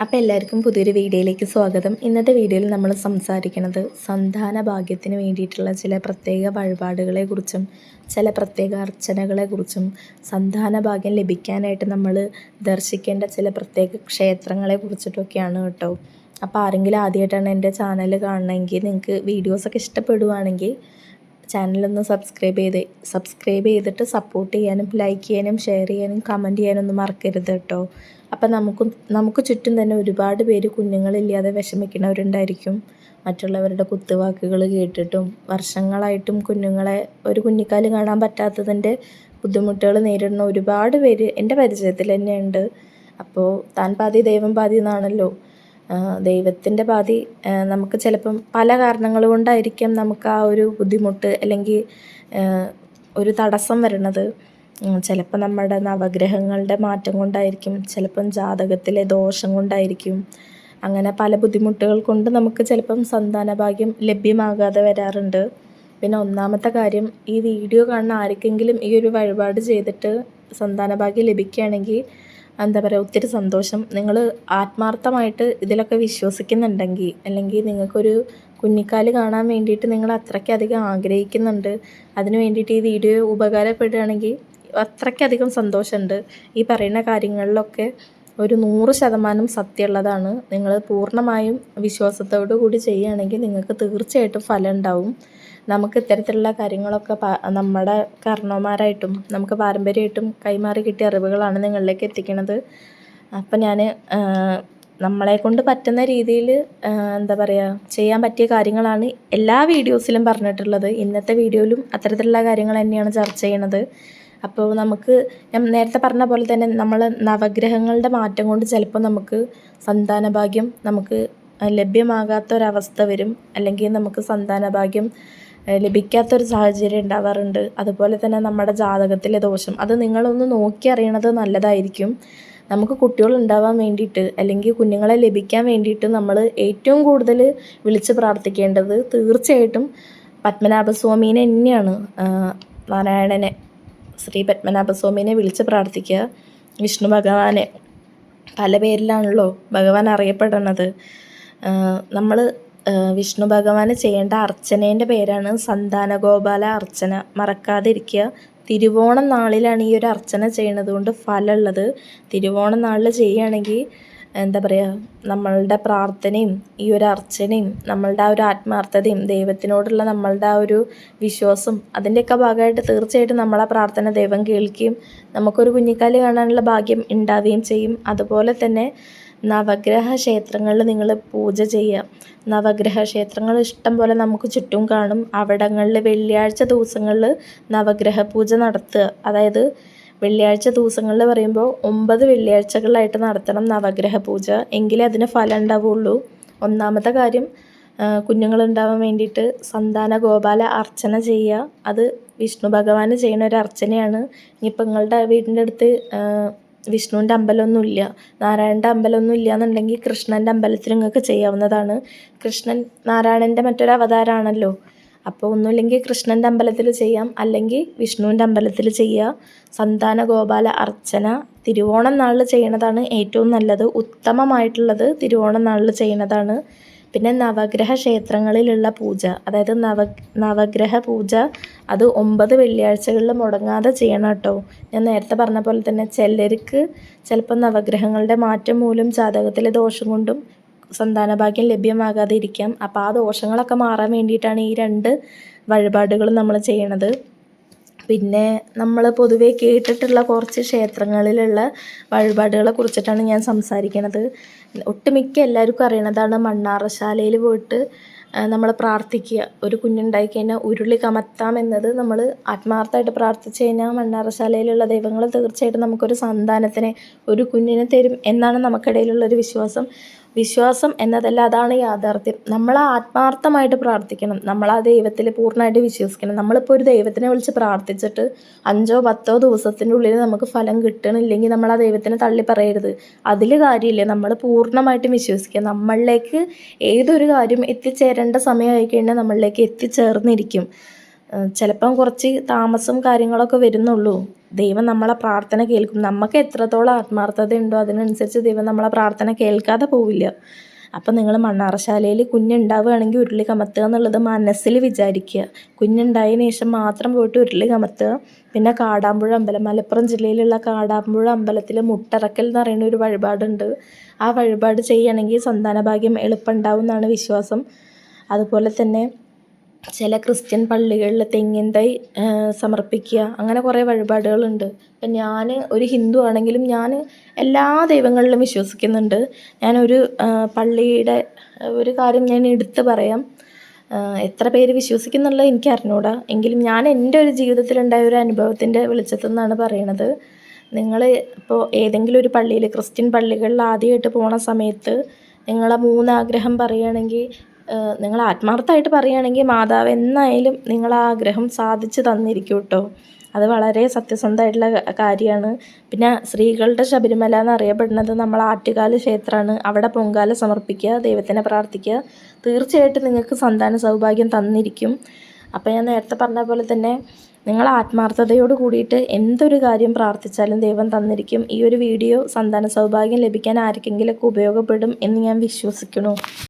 അപ്പോൾ എല്ലാവർക്കും പുതിയൊരു വീഡിയോയിലേക്ക് സ്വാഗതം. ഇന്നത്തെ വീഡിയോയിൽ നമ്മൾ സംസാരിക്കുന്നത് സന്താന ഭാഗ്യത്തിന് വേണ്ടിയിട്ടുള്ള ചില പ്രത്യേക വഴിപാടുകളെക്കുറിച്ചും ചില പ്രത്യേക അർച്ചനകളെക്കുറിച്ചും സന്താന ഭാഗ്യം ലഭിക്കാനായിട്ട് നമ്മൾ ദർശിക്കേണ്ട ചില പ്രത്യേക ക്ഷേത്രങ്ങളെ കുറിച്ചിട്ടൊക്കെയാണ് കേട്ടോ. അപ്പോൾ ആരെങ്കിലും ആദ്യമായിട്ടാണ് എന്റെ ചാനൽ കാണണമെങ്കിൽ നിങ്ങൾക്ക് വീഡിയോസൊക്കെ ഇഷ്ടപ്പെടുവാണെങ്കിൽ ചാനലൊന്ന് സബ്സ്ക്രൈബ് ചെയ്ത് സബ്സ്ക്രൈബ് ചെയ്തിട്ട് സപ്പോർട്ട് ചെയ്യാനും ലൈക്ക് ചെയ്യാനും ഷെയർ ചെയ്യാനും കമന്റ് ചെയ്യാനും ഒന്നും മറക്കരുത് കേട്ടോ അപ്പം നമുക്ക് നമുക്ക് ചുറ്റും തന്നെ ഒരുപാട് പേര് കുഞ്ഞുങ്ങളില്ലാതെ വിഷമിക്കുന്നവരുണ്ടായിരിക്കും. മറ്റുള്ളവരുടെ കുത്തുവാക്കുകൾ കേട്ടിട്ടും വർഷങ്ങളായിട്ടും കുഞ്ഞുങ്ങളെ ഒരു കുഞ്ഞിക്കാൽ കാണാൻ പറ്റാത്തതിന്റെ ബുദ്ധിമുട്ടുകൾ നേരിടുന്ന ഒരുപാട് പേര് എന്റെ പരിചയത്തിൽ തന്നെയുണ്ട്. അപ്പോൾ താൻ പാതി ദൈവം പാതി എന്നാണല്ലോ. ദൈവത്തിന്റെ പാതി നമുക്ക് ചിലപ്പം പല കാരണങ്ങൾ കൊണ്ടായിരിക്കാം നമുക്ക് ആ ഒരു ബുദ്ധിമുട്ട് അല്ലെങ്കിൽ ഒരു തടസ്സം വരുന്നത് ചിലപ്പോൾ നമ്മുടെ നവഗ്രഹങ്ങളുടെ മാറ്റം കൊണ്ടായിരിക്കും ചിലപ്പം ജാതകത്തിലെ ദോഷം കൊണ്ടായിരിക്കും. അങ്ങനെ പല ബുദ്ധിമുട്ടുകൾ കൊണ്ട് നമുക്ക് ചിലപ്പം സന്താന ഭാഗ്യം ലഭ്യമാകാതെ വരാറുണ്ട്. പിന്നെ ഒന്നാമത്തെ കാര്യം ഈ വീഡിയോ കാണുന്ന ആർക്കെങ്കിലും ഈ ഒരു വഴിപാട് ചെയ്തിട്ട് സന്താന ഭാഗ്യം ലഭിക്കുകയാണെങ്കിൽ എന്താ പറയുക ഒത്തിരി സന്തോഷം. നിങ്ങൾ ആത്മാർത്ഥമായിട്ട് ഇതിലൊക്കെ വിശ്വസിക്കുന്നുണ്ടെങ്കിൽ അല്ലെങ്കിൽ നിങ്ങൾക്കൊരു കുഞ്ഞിക്കാൽ കാണാൻ വേണ്ടിയിട്ട് നിങ്ങൾ അത്രയ്ക്കധികം ആഗ്രഹിക്കുന്നുണ്ട്. അതിന് വേണ്ടിയിട്ട് ഈ വീഡിയോ ഉപകാരപ്പെടുകയാണെങ്കിൽ അത്രയ്ക്കധികം സന്തോഷമുണ്ട്. ഈ പറയുന്ന കാര്യങ്ങളിലൊക്കെ ഒരു നൂറ് ശതമാനം സത്യമുള്ളതാണ്. നിങ്ങൾ പൂർണമായും വിശ്വാസത്തോടു കൂടി ചെയ്യുകയാണെങ്കിൽ നിങ്ങൾക്ക് തീർച്ചയായിട്ടും ഫലം ഉണ്ടാവും. നമുക്ക് ഇത്തരത്തിലുള്ള കാര്യങ്ങളൊക്കെ നമ്മുടെ കാരണവന്മാരായിട്ടും നമുക്ക് പാരമ്പര്യമായിട്ടും കൈമാറി കിട്ടിയ അറിവുകളാണ് നിങ്ങളിലേക്ക് എത്തിക്കുന്നത്. അപ്പം ഞാൻ നമ്മളെ കൊണ്ട് പറ്റുന്ന രീതിയിൽ എന്താ പറയുക ചെയ്യാൻ പറ്റിയ കാര്യങ്ങളാണ് എല്ലാ വീഡിയോസിലും പറഞ്ഞിട്ടുള്ളത്. ഇന്നത്തെ വീഡിയോയിലും അത്തരത്തിലുള്ള കാര്യങ്ങൾ തന്നെയാണ് ചർച്ച ചെയ്യണത് അപ്പോൾ നമുക്ക് ഞാൻ നേരത്തെ പറഞ്ഞ പോലെ തന്നെ നമ്മൾ നവഗ്രഹങ്ങളുടെ മാറ്റം കൊണ്ട് ചിലപ്പോൾ നമുക്ക് സന്താന ഭാഗ്യം നമുക്ക് ലഭ്യമാകാത്തൊരവസ്ഥ വരും. അല്ലെങ്കിൽ നമുക്ക് സന്താന ഭാഗ്യം ലഭിക്കാത്തൊരു സാഹചര്യം ഉണ്ടാവാറുണ്ട്. അതുപോലെ തന്നെ നമ്മുടെ ജാതകത്തിലെ ദോഷം. അത് നിങ്ങളൊന്ന് നോക്കി അറിയണത് നല്ലതായിരിക്കും. നമുക്ക് കുട്ടികൾ ഉണ്ടാവാൻ വേണ്ടിയിട്ട് അല്ലെങ്കിൽ കുഞ്ഞുങ്ങളെ ലഭിക്കാൻ വേണ്ടിയിട്ട് നമ്മൾ ഏറ്റവും കൂടുതൽ വിളിച്ച് പ്രാർത്ഥിക്കേണ്ടത് തീർച്ചയായിട്ടും പത്മനാഭസ്വാമീനെ തന്നെയാണ് നാരായണനെ. ശ്രീ പത്മനാഭസ്വാമിനെ വിളിച്ച് പ്രാർത്ഥിക്കുക. വിഷ്ണു ഭഗവാനെ. പല പേരിലാണല്ലോ ഭഗവാൻ അറിയപ്പെടുന്നത്. നമ്മൾ വിഷ്ണു ഭഗവാന് ചെയ്യേണ്ട അർച്ചനേന്റെ പേരാണ് സന്താന ഗോപാല അർച്ചന. മറക്കാതിരിക്കുക. തിരുവോണം നാളിലാണ് ഈ ഒരു അർച്ചന ചെയ്യണത് കൊണ്ട് ഫലമുള്ളത് തിരുവോണം നാളിൽ ചെയ്യുകയാണെങ്കിൽ എന്താ പറയുക നമ്മളുടെ പ്രാർത്ഥനയും ഈ ഒരു അർച്ചനയും നമ്മളുടെ ആ ഒരു ആത്മാർത്ഥതയും ദൈവത്തിനോടുള്ള നമ്മളുടെ ആ ഒരു വിശ്വാസം അതിന്റെയൊക്കെ ഭാഗമായിട്ട് തീർച്ചയായിട്ടും നമ്മളെ പ്രാർത്ഥന ദൈവം കേൾക്കുകയും നമുക്കൊരു കുഞ്ഞിക്കാൽ കാണാനുള്ള ഭാഗ്യം ഉണ്ടാവുകയും ചെയ്യും. അതുപോലെ തന്നെ നവഗ്രഹ ക്ഷേത്രങ്ങളിൽ നിങ്ങൾ പൂജ ചെയ്യുക. നവഗ്രഹ ക്ഷേത്രങ്ങൾ ഇഷ്ടം പോലെ നമുക്ക് ചുറ്റും കാണും. അവിടങ്ങളിൽ വെള്ളിയാഴ്ച ദിവസങ്ങളിൽ നവഗ്രഹ പൂജ നടത്തുക. അതായത് വെള്ളിയാഴ്ച ദിവസങ്ങളിൽ പറയുമ്പോൾ ഒമ്പത് വെള്ളിയാഴ്ചകളിലായിട്ട് നടത്തണം നവഗ്രഹ പൂജ. എങ്കിലേ അതിന് ഫലം ഉണ്ടാവുള്ളൂ. ഒന്നാമത്തെ കാര്യം കുഞ്ഞുങ്ങളുണ്ടാവാൻ വേണ്ടിയിട്ട് സന്താന ഗോപാല അർച്ചന ചെയ്യുക. അത് വിഷ്ണു ഭഗവാന് ചെയ്യുന്ന ഒരു അർച്ചനയാണ്. ഇനിയിപ്പോൾ നിങ്ങളുടെ വീടിന്റെ അടുത്ത് വിഷ്ണുവിന്റെ അമ്പലമൊന്നുമില്ല നാരായണന്റെ അമ്പലമൊന്നും ഇല്ല എന്നുണ്ടെങ്കിൽ കൃഷ്ണന്റെ അമ്പലത്തിൽ നിങ്ങൾക്ക് ചെയ്യാവുന്നതാണ്. കൃഷ്ണൻ നാരായണന്റെ മറ്റൊരു അവതാരമാണല്ലോ. അപ്പോൾ ഒന്നുമില്ലെങ്കിൽ കൃഷ്ണന്റെ അമ്പലത്തിൽ ചെയ്യാം. അല്ലെങ്കിൽ വിഷ്ണുവിന്റെ അമ്പലത്തിൽ ചെയ്യുക സന്താന ഗോപാല അർച്ചന തിരുവോണം നാളിൽ ചെയ്യണതാണ് ഏറ്റവും നല്ലത്. ഉത്തമമായിട്ടുള്ളത് തിരുവോണം നാളിൽ ചെയ്യണതാണ്. പിന്നെ നവഗ്രഹ ക്ഷേത്രങ്ങളിലുള്ള പൂജ. അതായത് നവ നവഗ്രഹ പൂജ അത് ഒമ്പത് വെള്ളിയാഴ്ചകളിൽ മുടങ്ങാതെ ചെയ്യണം കേട്ടോ ഞാൻ നേരത്തെ പറഞ്ഞ പോലെ തന്നെ ചിലർക്ക് ചിലപ്പോൾ നവഗ്രഹങ്ങളുടെ മാറ്റം മൂലം ജാതകത്തിലെ ദോഷം കൊണ്ടും സന്താനഭാഗ്യം ലഭ്യമാകാതെ ഇരിക്കാം. അപ്പോൾ ആ ദോഷങ്ങളൊക്കെ മാറാൻ വേണ്ടിയിട്ടാണ് ഈ രണ്ട് വഴിപാടുകളും നമ്മൾ ചെയ്യണത്. പിന്നെ നമ്മൾ പൊതുവെ കേട്ടിട്ടുള്ള കുറച്ച് ക്ഷേത്രങ്ങളിലുള്ള വഴിപാടുകളെ കുറിച്ചിട്ടാണ് ഞാൻ സംസാരിക്കുന്നത് ഒട്ടുമിക്ക എല്ലാവർക്കും അറിയണതാണ് മണ്ണാറശാലയിൽ പോയിട്ട് നമ്മൾ പ്രാർത്ഥിക്കുക. ഒരു കുഞ്ഞുണ്ടായി കഴിഞ്ഞാൽ ഉരുളി കമത്താം എന്നത് നമ്മൾ ആത്മാർത്ഥമായിട്ട് പ്രാർത്ഥിച്ചു കഴിഞ്ഞാൽ മണ്ണാറശാലയിലുള്ള ദൈവങ്ങൾ തീർച്ചയായിട്ടും നമുക്കൊരു സന്താനത്തിനെ ഒരു കുഞ്ഞിനെ തരും എന്നാണ് നമുക്കിടയിലുള്ളൊരു വിശ്വാസം. വിശ്വാസം എന്നതല്ല അതാണ് യാഥാർത്ഥ്യം. നമ്മൾ ആത്മാർത്ഥമായിട്ട് പ്രാർത്ഥിക്കണം. നമ്മൾ ആ ദൈവത്തിൽ പൂർണമായിട്ട് വിശ്വസിക്കണം. നമ്മളിപ്പോൾ ഒരു ദൈവത്തിനെ വിളിച്ച് പ്രാർത്ഥിച്ചിട്ട് അഞ്ചോ പത്തോ ദിവസത്തിന്റെ ഉള്ളിൽ നമുക്ക് ഫലം കിട്ടണില്ലെങ്കിൽ നമ്മൾ ആ ദൈവത്തിനെ തള്ളി പറയരുത്. അതിൽ കാര്യമില്ല. നമ്മൾ പൂർണമായിട്ടും വിശ്വസിക്കുക. നമ്മളിലേക്ക് ഏതൊരു കാര്യം എത്തിച്ചേരേണ്ട സമയമായി കഴിഞ്ഞാൽ നമ്മളിലേക്ക് എത്തിച്ചേർന്നിരിക്കും. ചിലപ്പം കുറച്ച് താമസം കാര്യങ്ങളൊക്കെ വരുന്നുള്ളൂ. ദൈവം നമ്മളെ പ്രാർത്ഥന കേൾക്കും. നമുക്ക് എത്രത്തോളം ആത്മാർത്ഥത ഉണ്ടോ അതിനനുസരിച്ച് ദൈവം നമ്മളെ പ്രാർത്ഥന കേൾക്കാതെ പോവില്ല. അപ്പം നിങ്ങൾ മണ്ണാറശാലയിൽ കുഞ്ഞുണ്ടാവുകയാണെങ്കിൽ ഉരുളി കമത്തുക എന്നുള്ളത് മനസ്സിൽ വിചാരിക്കുക. കുഞ്ഞുണ്ടായതിനു ശേഷം മാത്രം പോയിട്ട് ഉരുളി കമത്തുക. പിന്നെ കാടാമ്പുഴ അമ്പലം മലപ്പുറം ജില്ലയിലുള്ള കാടാമ്പുഴ അമ്പലത്തിൽ മുട്ടറക്കൽ എന്ന് പറയുന്ന ഒരു വഴിപാടുണ്ട്. ആ വഴിപാട് ചെയ്യുകയാണെങ്കിൽ സന്താനഭാഗ്യം എളുപ്പം ഉണ്ടാവും എന്നാണ് വിശ്വാസം. അതുപോലെ തന്നെ ചില ക്രിസ്ത്യൻ പള്ളികളിൽ തെങ്ങിൻ തൈ സമർപ്പിക്കുക അങ്ങനെ കുറേ വഴിപാടുകളുണ്ട്. ഇപ്പം ഞാൻ ഒരു ഹിന്ദു ആണെങ്കിലും ഞാൻ എല്ലാ ദൈവങ്ങളിലും വിശ്വസിക്കുന്നുണ്ട്. ഞാനൊരു പള്ളിയുടെ ഒരു കാര്യം ഞാൻ എടുത്ത് പറയാം. എത്ര പേര് വിശ്വസിക്കുന്നുള്ളത് എനിക്ക് അറിഞ്ഞൂടാ എങ്കിലും ഞാൻ എന്റെ ഒരു ജീവിതത്തിലുണ്ടായ ഒരു അനുഭവത്തിന്റെ വെളിച്ചത്തിൽ നിന്നാണ് പറയണത്. നിങ്ങൾ ഇപ്പോൾ ഏതെങ്കിലും ഒരു പള്ളിയിൽ ക്രിസ്ത്യൻ പള്ളികളിൽ ആദ്യമായിട്ട് പോണ സമയത്ത് നിങ്ങളെ മൂന്നാഗ്രഹം പറയുകയാണെങ്കിൽ നിങ്ങൾ ആത്മാർത്ഥമായിട്ട് പറയുകയാണെങ്കിൽ മാതാവ് എന്നായാലും നിങ്ങൾ ആഗ്രഹം സാധിച്ചു തന്നിരിക്കും കേട്ടോ. അത് വളരെ സത്യസന്ധമായിട്ടുള്ള കാര്യമാണ്. പിന്നെ സ്ത്രീകളുടെ ശബരിമല എന്ന് എന്നറിയപ്പെടുന്നത് നമ്മൾ ആറ്റുകാൽ ക്ഷേത്രമാണ്. അവിടെ പൊങ്കാല സമർപ്പിക്കുക ദൈവത്തിനെ പ്രാർത്ഥിക്കുക. തീർച്ചയായിട്ടും നിങ്ങൾക്ക് സന്താന സൗഭാഗ്യം തന്നിരിക്കും. അപ്പോൾ ഞാൻ നേരത്തെ പറഞ്ഞ പോലെ തന്നെ നിങ്ങൾ ആത്മാർത്ഥതയോട് കൂടിയിട്ട് എന്തൊരു കാര്യം പ്രാർത്ഥിച്ചാലും ദൈവം തന്നിരിക്കും. ഈ ഒരു വീഡിയോ സന്താന സൗഭാഗ്യം ലഭിക്കാൻ ആർക്കെങ്കിലുമൊക്കെ ഉപയോഗപ്പെടും എന്ന് ഞാൻ വിശ്വസിക്കുന്നു.